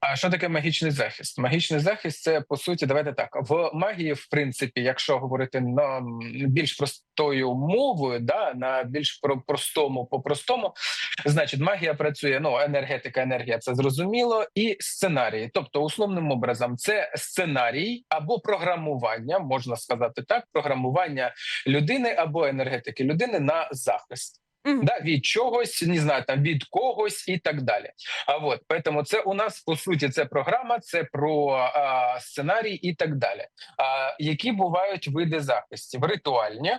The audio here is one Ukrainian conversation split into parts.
А що таке магічний захист? Магічний захист це по суті, давайте так. В магії, в принципі, якщо говорити на більш простою мовою, да на більш про простому, по простому, значить, магія працює. Ну, енергетика, енергія це зрозуміло, і сценарії. Тобто, условним образом, це сценарій або програмування, можна сказати так, програмування людини або енергетики людини на захист Мгм. да, від чогось, не знаю, там від когось і так далі. А от поэтому це у нас по суті це програма, це про а, сценарій і так далі. А, які бувають види захистів? Ритуальні,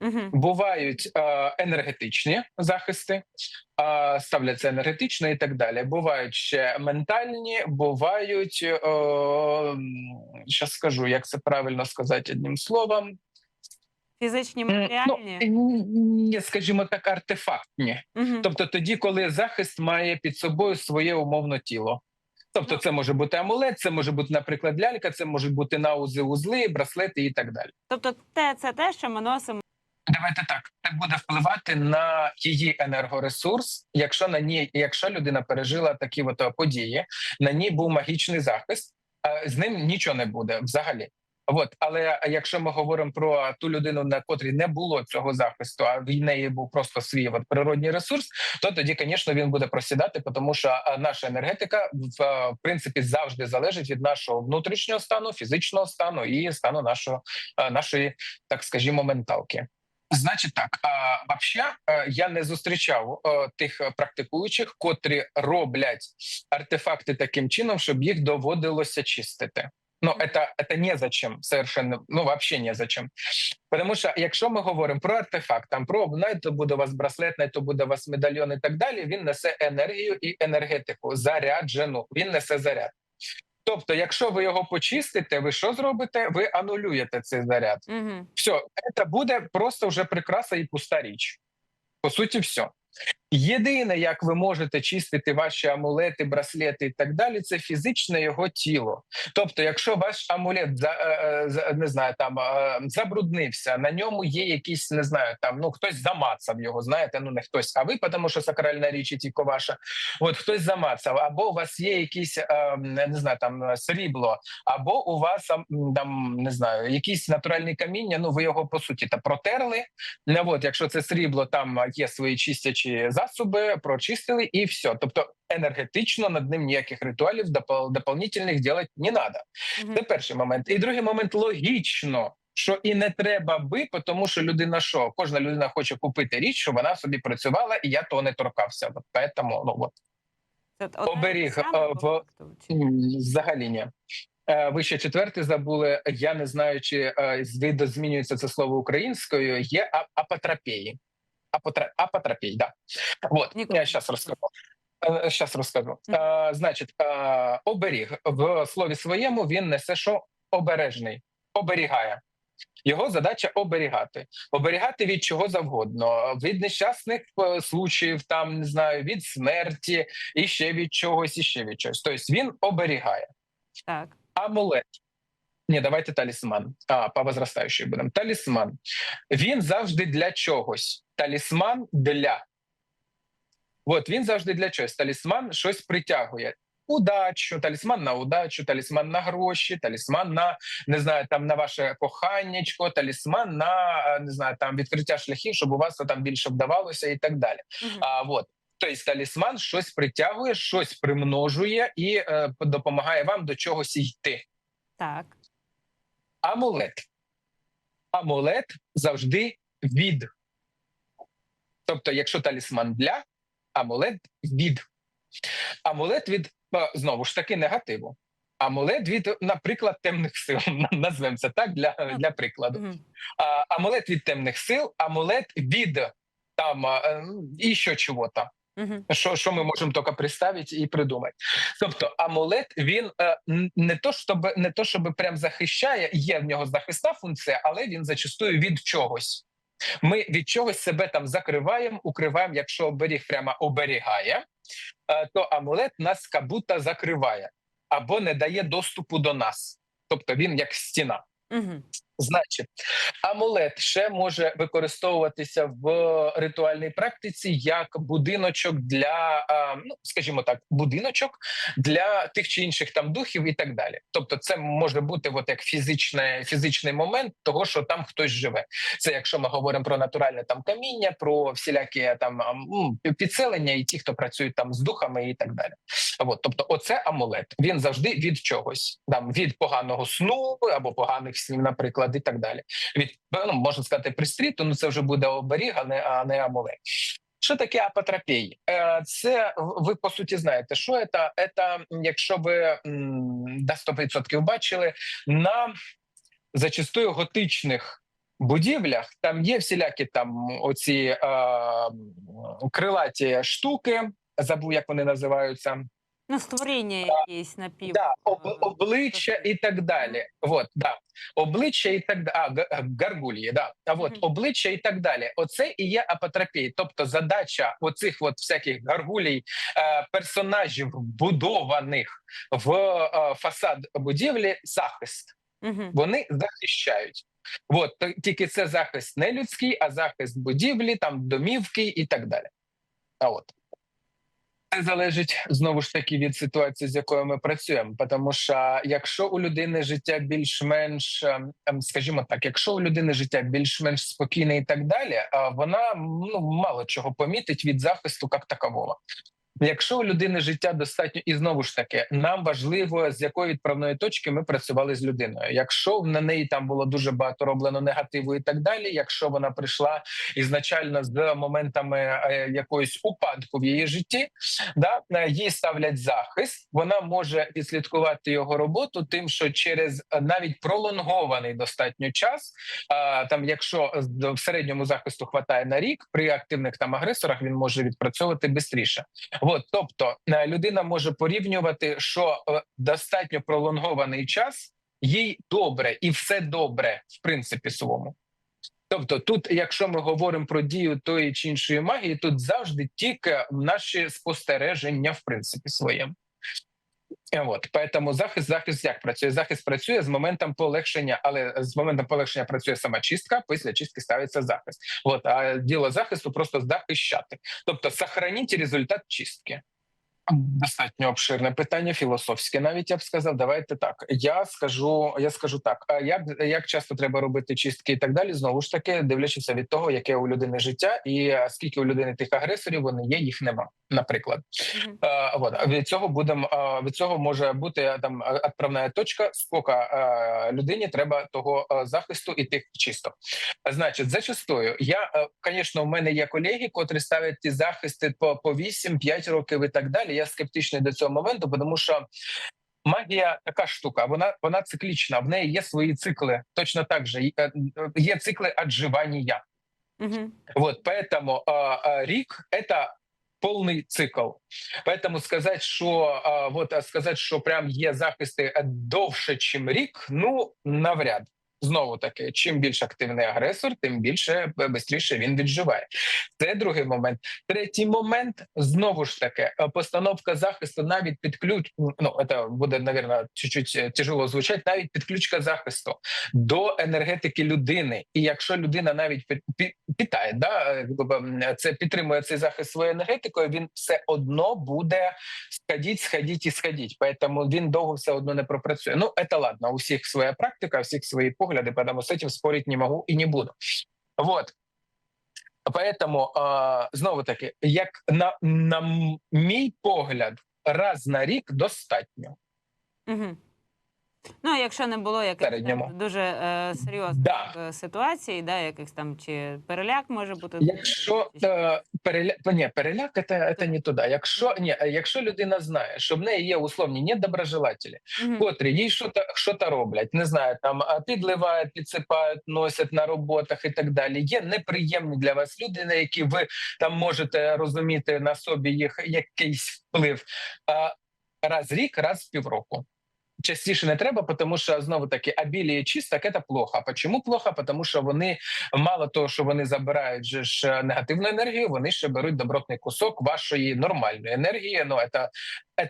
Мгм. бувають е, енергетичні захисти, е, ставляться енергетично і так далі. Бувають ще ментальні, бувають е, що скажу, як це правильно сказати одним словом. Фізичні, матеріальні. Ну, скажімо так, артефактні. Мгм. Тобто тоді, коли захист має під собою своє умовно тіло. Тобто, Ну. це може бути амулет, це може бути, наприклад, лялька, це можуть бути наузи, узли, браслети і так далі. Тобто, те це те, що ми носимо. Давайте так. Це буде впливати на її енергоресурс, якщо на ній, якщо людина пережила такі от події, на ній був магічний захист, а з ним нічого не буде взагалі. От, але якщо ми говоримо про ту людину, на котрій не було цього захисту, а в неї був просто свій от природній ресурс, то тоді, звісно, він буде просідати, тому що наша енергетика в, е, принципі завжди залежить від нашого внутрішнього стану, фізичного стану і стану нашого е, нашої, так скажімо, менталки. Значить, так а, вообще, е, я не зустрічав е, тих е, практикуючих, котрі роблять артефакти таким чином, щоб їх доводилося чистити. Ну, это, это незачем, совершенно, ну, вообще незачем. Тому що, якщо ми говоримо про артефакт, там про то буде у вас браслет, най то буде у вас медальйон і так далі, він несе енергію і енергетику, заряджену, він несе заряд. Тобто, якщо ви його почистите, ви що зробите? Ви анулюєте цей заряд. Мгм. Все, це буде просто вже прикраса і пуста річ. По суті, все. Єдине, як ви можете чистити ваші амулети, браслети і так далі, це фізичне його тіло. Тобто, якщо ваш амулет е, е, не знаю, там е, забруднився, на ньому є якісь, не знаю, там ну хтось замацав його, знаєте, ну не хтось, а ви, тому що сакральна річ і тільки ваша. От хтось замацав, або у вас є якісь не знаю, там срібло, або у вас там не знаю, якісь натуральні каміння. Ну ви його по суті та протерли. Не от, якщо це срібло, там є свої чистячі засоби, прочистили і все. Тобто енергетично над ним ніяких ритуалів допол- дополнительних делать не треба. Мгм. Це перший момент. І другий момент логічно. Що і не треба би, тому що людина що кожна людина хоче купити річ, щоб вона собі працювала, і я того не торкався. От поэтому, ну от Це оберіг, е, в- Взагалі ні. Е, Ви ще четвертий забули. Я не знаю, чи е, видозмінюється це слово українською. Є а- апотропії. Апотра... Апотропій, да. Вот, Ніколи я не зараз чула. розкажу. Зараз розкажу. Е, Значить, е, оберіг в слові своєму він несе що обережний, оберігає. Його задача оберігати, оберігати від чого завгодно, від нещасних е, случаїв, там не знаю, від смерті, і ще від чогось, і ще від чогось. Тобто він оберігає. Так. Амулет. Ні, давайте талісман. А, по возрастаючій будемо. Талісман. Він завжди для чогось. Талісман для. От він завжди для чогось. Талісман щось притягує. Удачу, талісман на удачу, талісман на гроші, талісман на не знаю, там на ваше коханнячко, талісман на не знаю, там відкриття шляхів, щоб у вас це там більше вдавалося і так далі. Мгм. А вот тобто талісман щось притягує, щось примножує і е, допомагає вам до чогось йти. Так. Амулет. Амулет завжди від. Тобто, якщо талісман для, амулет від. Амулет від е, знову ж таки негативу. Амулет від, наприклад, темних сил. Назвемо це так для, для прикладу. А, амулет від темних сил, амулет від там е, і що чого-то. Мгм. Що, що ми можемо тільки представити і придумати. Тобто, амулет він е, не то, щоб не то, щоб прям захищає, є в нього захисна функція, але він зачастую від чогось. Ми від чогось себе там закриваємо, укриваємо. Якщо оберіг прямо оберігає, е, то амулет нас кабута закриває або не дає доступу до нас. Тобто він як стіна. Мгм. Значить, амулет ще може використовуватися в ритуальній практиці як будиночок для, ну скажімо так, будиночок для тих чи інших там духів і так далі. Тобто, це може бути от як фізичне, фізичний момент того, що там хтось живе. Це якщо ми говоримо про натуральне там каміння, про всілякі там підселення і ті, хто працюють там з духами і так далі. От, тобто, оце амулет. Він завжди від чогось, там від поганого сну або поганих снів, наприклад, і так далі. Від ну, можна сказати, пристріту, ну це вже буде оберіг, а не, а не амулет. Що таке апотропій? Е, Це ви по суті знаєте, що це? Це, якщо ви до 100% бачили, на зачастую готичних будівлях там є всілякі там оці е, крилаті штуки. Забув, як вони називаються. Ну, створіння якісь напів. Да, об, е, обличчя і так далі. Вот, да. Обличчя і так далі. А, га- да. А от обличчя і так далі. Оце і є апотропій. Тобто задача оцих от всяких гаргулій, е, персонажів, будованих в е, фасад будівлі, захист. Мгм. Вони захищають. От тільки це захист не людський, а захист будівлі, там домівки і так далі. А от. Це залежить знову ж таки від ситуації, з якою ми працюємо. Тому що якщо у людини життя більш-менш, ем, скажімо так, якщо у людини життя більш-менш спокійне і так далі, вона ну мало чого помітить від захисту як такового. Якщо у людини життя достатньо, і знову ж таки, нам важливо з якої відправної точки ми працювали з людиною. Якщо на неї там було дуже багато роблено негативу і так далі. Якщо вона прийшла ізначально з моментами е, якоїсь упадку в її житті, да е, їй ставлять захист. Вона може відслідкувати його роботу, тим, що через е, навіть пролонгований достатньо час, там, якщо в середньому захисту хватає на рік, при активних там агресорах він може відпрацьовувати швидше. От, тобто е, людина може порівнювати, що е, достатньо пролонгований час їй добре і все добре в принципі своєму. Тобто, тут, якщо ми говоримо про дію тої чи іншої магії, тут завжди тільки наші спостереження, в принципі, своєму. От поэтому захист, захист як працює? Захист працює з моментом полегшення, але з моментом полегшення працює сама чистка. Після чистки ставиться захист. От а діло захисту просто захищати, тобто сохраніть результат чистки. Достатньо обширне питання, філософське. Навіть я б сказав, давайте так. Я скажу, я скажу так. А як, як часто треба робити чистки і так далі? Знову ж таки, дивлячись від того, яке у людини життя, і е, скільки у людини тих агресорів вони є, їх нема. Наприклад, вот. А від цього будемо е, від цього може бути там відправна точка, скільки е, людині треба того захисту і тих чисто. Значить, зачастую я, звісно, у мене є колеги, котрі ставлять ті захисти по, по 8-5 років і так далі Я скептичний до цього моменту, тому що. Магія така штука, вона вона циклічна. В неї є свої цикли. Точно так же Є- е, є цикли отживання. Мгм. Вот, поэтому а, а, рік это повний цикл. Поэтому сказать, що а, вот а сказать, що прям є захисти е, довше, чим рік, ну навряд. Знову таки, чим більш активний агресор, тим більше швидше він відживає. Це другий момент. Третій момент знову ж таки е, постановка захисту навіть під ключ. Ну це буде навірно чуть-чуть е, тяжело звучати. Навіть підключка захисту до енергетики людини. І якщо людина навіть питає, да е, це підтримує цей захист своєю енергетикою, він все одно буде сходіть, сходіть і сходіть. Поэтому він довго все одно не пропрацює. Ну це ладно, у всіх своя практика, у всіх свої погляди, поэтому з цим спорити не можу і не буду. Вот. Поэтому э, знову таки, як на, на мій погляд, раз на рік достатньо. Мгм. Ну, якщо не було якихось там дуже е, серйозних Да. е, ситуацій, да, якихось там чи переляк може бути. Якщо е, переля... ні, переляк це, це не туди. Якщо ні, якщо людина знає, що в неї є условні недоброжелателі, Мгм. котрі їй що що то роблять, не знаю, там підливають, підсипають, носять на роботах і так далі. Є неприємні для вас люди, на які ви там можете розуміти на собі їх якийсь вплив. А, раз рік, раз в півроку. Частіше не треба, тому що знову таки обіліє чисток це плохо. Чому плохо? Тому що вони мало того, що вони забирають же ж негативну енергію, вони ще беруть добротний кусок вашої нормальної енергії. Ну це,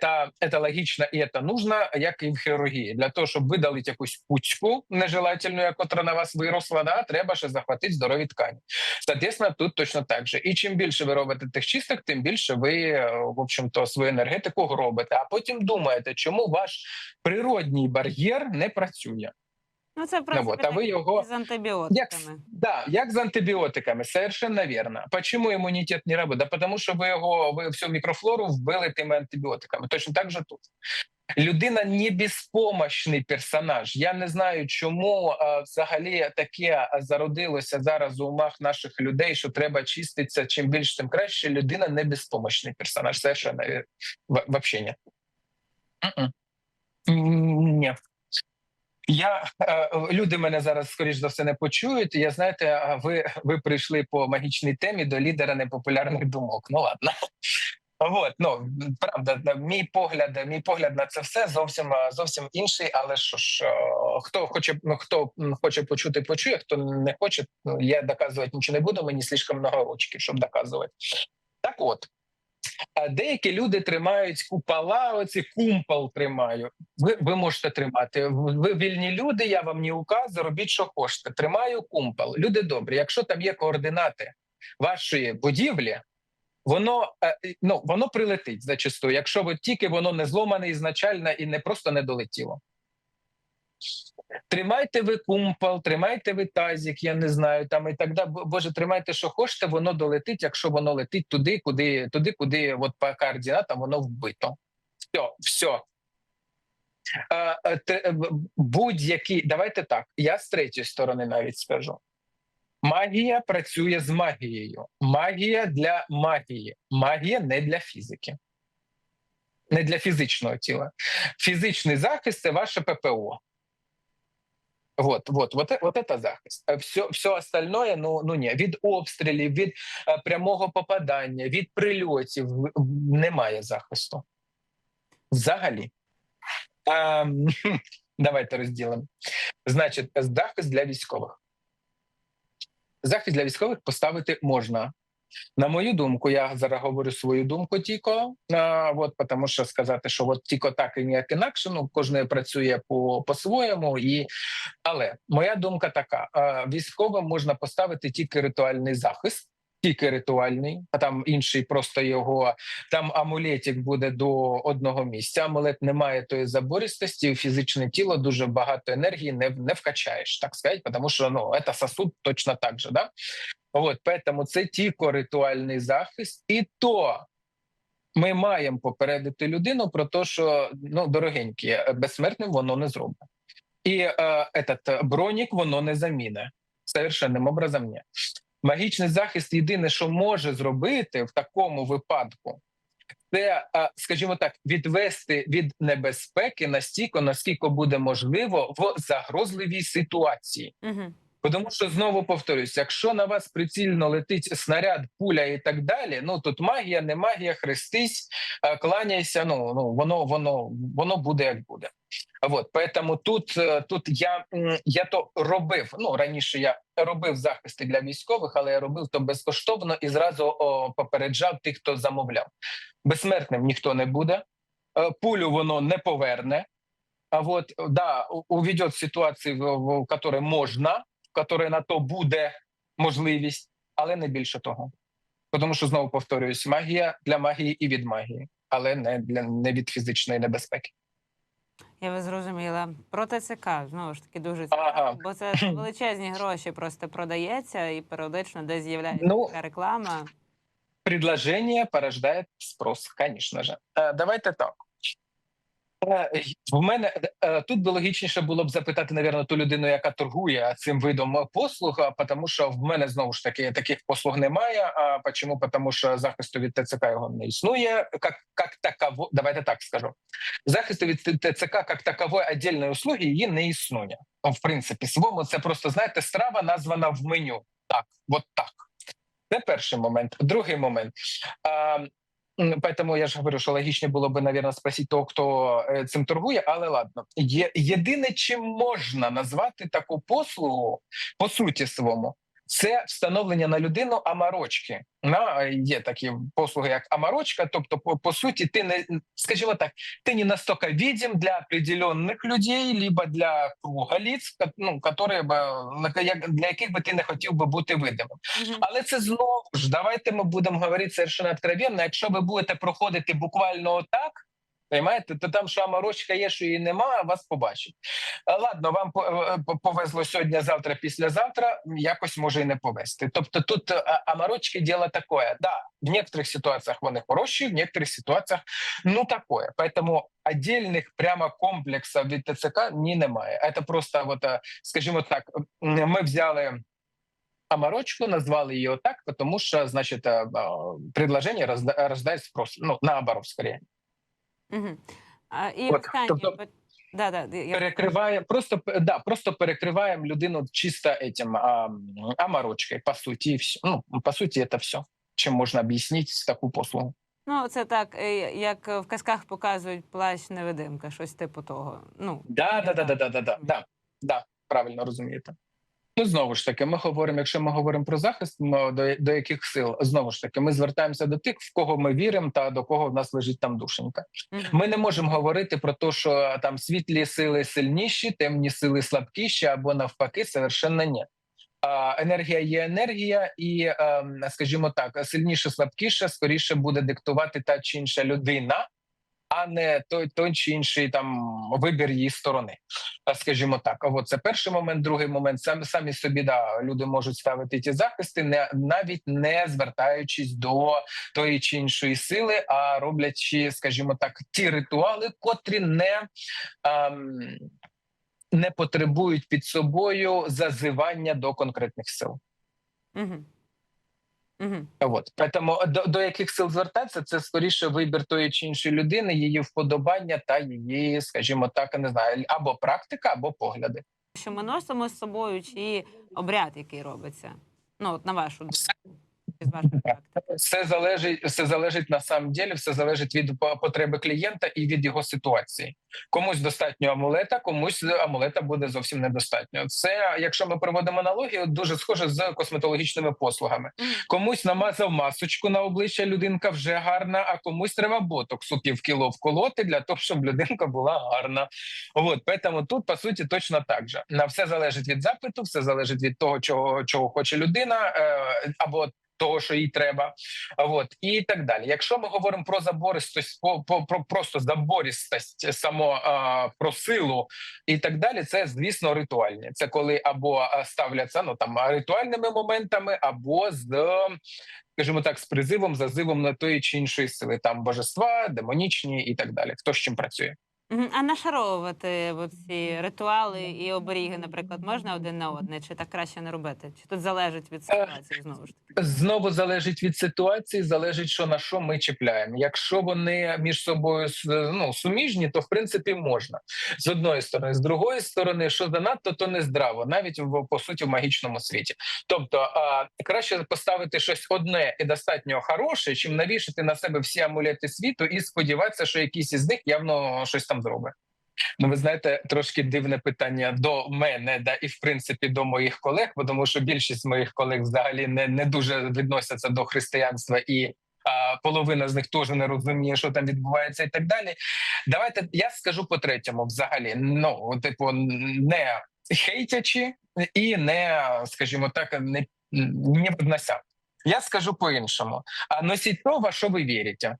це, це логічно і це нужно, як і в хірургії. Для того, щоб видалити якусь пучку нежелательну, яка на вас виросла, да, треба ще захватити здорові ткані. Соответственно, тут точно так же. І чим більше ви робите тих чисток, тим більше ви, е, в общем-то, свою енергетику робите. А потім думаєте, чому ваш природній бар'єр не працює. Ну, це в принципі, вот, а ви його- з антибіотиками. Да, як з антибіотиками, совершенно верно. Почему імунітет не робить? Да потому що ви його ви всю мікрофлору вбили тими антибіотиками. Точно так же тут. Людина не безпомощний персонаж. Я не знаю, чому а, взагалі таке зародилося зараз у умах наших людей, що треба чиститися чим більше, тим краще. Людина не безпомощний персонаж. Совершенно вір- в- вообще ні. Ні. Я е, люди мене зараз скоріш за все не почують. Я знаєте, ви, ви прийшли по магічній темі до лідера непопулярних думок. Ну ладно. От, ну правда, мій погляд, мій погляд на це все зовсім е, зовсім інший. Але що ж, е, хто хоче, ну хто хоче почути, почує. Хто не хоче, ну я доказувати нічого не буду. Мені слишком много ручки, щоб доказувати. Так, от а деякі люди тримають купола, оці кумпол тримаю. Ви, ви можете тримати. Ви вільні люди, я вам не указую, робіть, що хочете. Тримаю кумпол. Люди добрі. Якщо там є координати вашої будівлі, воно е, ну воно прилетить зачасту. Якщо ви тільки воно не зломане ізначально і не просто не долетіло. Тримайте ви кумпол, тримайте ви тазик, я не знаю там і так далі. Боже, тримайте, що хочете, воно долетить, якщо воно летить туди, куди, туди, куди от по координатам воно вбито. Все, все. Будь-які, давайте так. Я з третьої сторони навіть скажу. Магія працює з магією. Магія для магії. Магія не для фізики, не для фізичного тіла. Фізичний захист це ваше ППО. Вот, вот, вот, вот это захист. Все, все остальное, ну, ну ні, від обстрілів, від е, прямого попадання, від прильотів немає захисту. Взагалі. Ем, давайте розділимо. Значить, захист для військових. Захист для військових поставити можна. На мою думку, я зараз говорю свою думку тільки, а, от, тому що сказати, що от тільки так і ніяк інакше, ну, кожен працює по, по-своєму. І... Але моя думка така: а, військовим можна поставити тільки ритуальний захист, тільки ритуальний, а там інший просто його там амулетик буде до одного місця. Амулет не має тої забористості, фізичне тіло дуже багато енергії не, не вкачаєш, так сказати, тому що ну, це сосуд точно так же, да? От, поэтому це тільки ритуальний захист, і то ми маємо попередити людину про те, що ну дорогенькі, безсмертним воно не зробить. І е, этот бронік воно не заміне. Совершенним образом ні. Магічний захист єдине, що може зробити в такому випадку, це, е, скажімо так, відвести від небезпеки настільки, наскільки буде можливо в загрозливій ситуації. Угу. Тому що знову повторюсь, якщо на вас прицільно летить снаряд, пуля і так далі, ну тут магія, не магія, хрестись, е, кланяйся. Ну ну воно воно воно буде як буде. От поэтому тут е, тут я я то робив. Ну раніше я робив захисти для військових, але я робив то безкоштовно і зразу о, попереджав тих, хто замовляв. Безсмертним ніхто не буде, е, пулю воно не поверне. А вот да, уведет ситуації, в, в, в которой можна в на то буде можливість, але не більше того. Тому що знову повторююсь, магія для магії і від магії, але не для не від фізичної небезпеки. Я вас зрозуміла. Про ТЦК знову ж таки дуже цікаво, Ага. бо це величезні гроші просто продається і періодично десь з'являється Ну, така реклама. Предложение порождает спрос, конечно же. Е, Давайте так. Е, В мене е, тут би логічніше було б запитати, навірно, ту людину, яка торгує цим видом послуг, тому що в мене знову ж таки таких послуг немає. А чому? Тому що захисту від ТЦК його не існує. Як, як таково, давайте так скажу. Захисту від ТЦК як такової віддільної услуги її не існує. Ну, В принципі, своєму це просто знаєте, страва названа в меню. Так, от так. Це перший момент. Другий момент. Поэтому я ж говорю, що логічно було би, наверное, спросити того, хто е, цим торгує, але ладно. Є єдине, чим можна назвати таку послугу по суті своєму, це встановлення на людину амарочки. На є такі послуги, як амарочка. Тобто, по, по суті, ти не скажімо так, ти не настільки відім для определенних людей, либо для круга лиц, ну, которые би, для яких би ти не хотів би бути видимим. Але це знову ж давайте ми будемо говорити совершенно откровенно. Якщо ви будете проходити буквально отак, Понимаєте, то там що амарочка є, що її нема, вас побачить. Е, Ладно, вам по- е, по- повезло сьогодні, завтра, післязавтра, якось може і не повезти. Тобто тут е, амарочки діло таке. Да, в некоторых ситуаціях вони хороші, в некоторых ситуаціях ну такое. Поэтому отдельных прямо комплексів від ТЦК ні немає. Це просто, вот, е, скажімо так, м, ми взяли Амарочку назвали її отак, тому що, значить, е, е, предложення розда- рождає спрос. Ну, наоборот, скоріше. Мгм. А, і От, останнє тобто- да, да, я- Перекриває, просто да, просто перекриваємо людину чисто этим а, м, амарочкою, по суті, і все. Ну, по суті, це все. Чим можна об'яснити таку послугу. Ну, це так, е, як в казках показують плащ невидимка, щось типу того. Ну, Да, да, да, да, да, да, да, да, да, правильно розумієте. Ну, знову ж таки, ми говоримо, якщо ми говоримо про захист, ми до, до яких сил, знову ж таки, ми звертаємося до тих, в кого ми віримо, та до кого в нас лежить там душенька. Ми не можемо говорити про те, що там світлі сили сильніші, темні сили слабкіші, або навпаки, совершенно ні. Енергія є енергія, і, ем, скажімо так, сильніше, слабкіше, скоріше буде диктувати та чи інша людина, а не той, той чи інший там вибір її сторони. Скажімо так, от це перший момент. Другий момент самі самі собі да люди можуть ставити ті захисти, не навіть не звертаючись до тої чи іншої сили, а роблячи, скажімо так, ті ритуали, котрі не. Ем, не потребують під собою зазивання до конкретних сил. Мгм. Мгм. От тому до, до яких сил звертатися, це скоріше вибір тої чи іншої людини, її вподобання та її, скажімо так, не знаю, або практика, або погляди. Що ми носимо з собою, чи обряд, який робиться? Ну, от на вашу думку, вашої практики. Все залежить, все залежить на самом деле, все залежить від потреби клієнта і від його ситуації. Комусь достатньо амулета, комусь амулета буде зовсім недостатньо. Це, якщо ми проводимо аналогію, дуже схоже з косметологічними послугами. Комусь намазав масочку на обличчя, людинка вже гарна, а комусь треба ботоксу півкіло вколоти для того, щоб людинка була гарна. От тому тут по суті точно так же. На все залежить від запиту, все залежить від того, чого чого хоче людина, е, або того, що їй треба, от і так далі. Якщо ми говоримо про забористость, по, про просто забористость, само а, про силу і так далі, це звісно ритуальні. Це коли або ставляться ну там ритуальними моментами, або з скажімо так, з призивом, зазивом на тої чи іншої сили, там божества, демонічні і так далі. Хто з чим працює? Мгм. А нашаровувати ці ритуали і оберіги, наприклад, можна один на одне, чи так краще не робити? Чи тут залежить від ситуації знову ж таки? Знову залежить від ситуації, залежить, що на що ми чіпляємо. Якщо вони між собою с- ну, суміжні, то в принципі можна з одної сторони, з другої сторони, що занадто, то не здраво, навіть в по суті в магічному світі. Тобто а, краще поставити щось одне і достатньо хороше, чим навішати на себе всі амулети світу і сподіватися, що якийсь із них явно щось там зробить. Ну, ви знаєте, трошки дивне питання до мене, да і в принципі до моїх колег, бо тому що більшість моїх колег взагалі не, не дуже відносяться до християнства, і а, половина з них теж не розуміє, що там відбувається, і так далі. Давайте я скажу по третьому, взагалі, ну типу, не хейтячи і не, скажімо так, не, не піднося. Я скажу по-іншому. А носіть то, во що ви вірите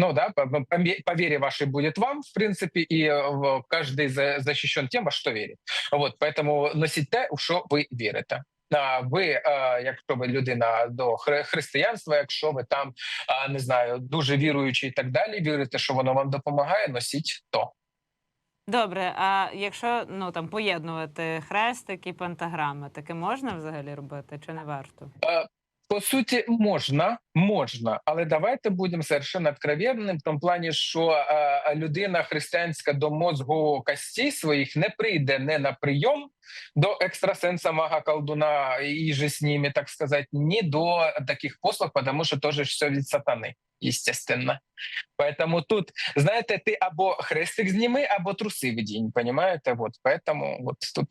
Ну да, по, по, по вере вашей будет вам, в принципе, и э, в- каждый за, защищен тем, во что верит. Вот, поэтому носіть те, у що ви вірите. А ви, е, якщо ви людина до хри- християнства, якщо ви там а, не знаю, дуже віруючий і так далі, вірите, що воно вам допомагає, носіть то. Добре, а якщо ну там поєднувати хрестик і пентаграми, таке можна взагалі робити, чи не варто? Е, По суті, можна, можна, але давайте будемо совершенно откровенним в тому плані, що е, людина християнська до мозгу костей своїх не прийде не на прийом до екстрасенса, мага, колдуна і же з ними, так сказати, ні до таких послуг, тому що теж все від сатани. естественно. Поэтому тут, знаєте, ти або хрестик зніми, або труси вдінь, понимаєте? Вот, поэтому вот тут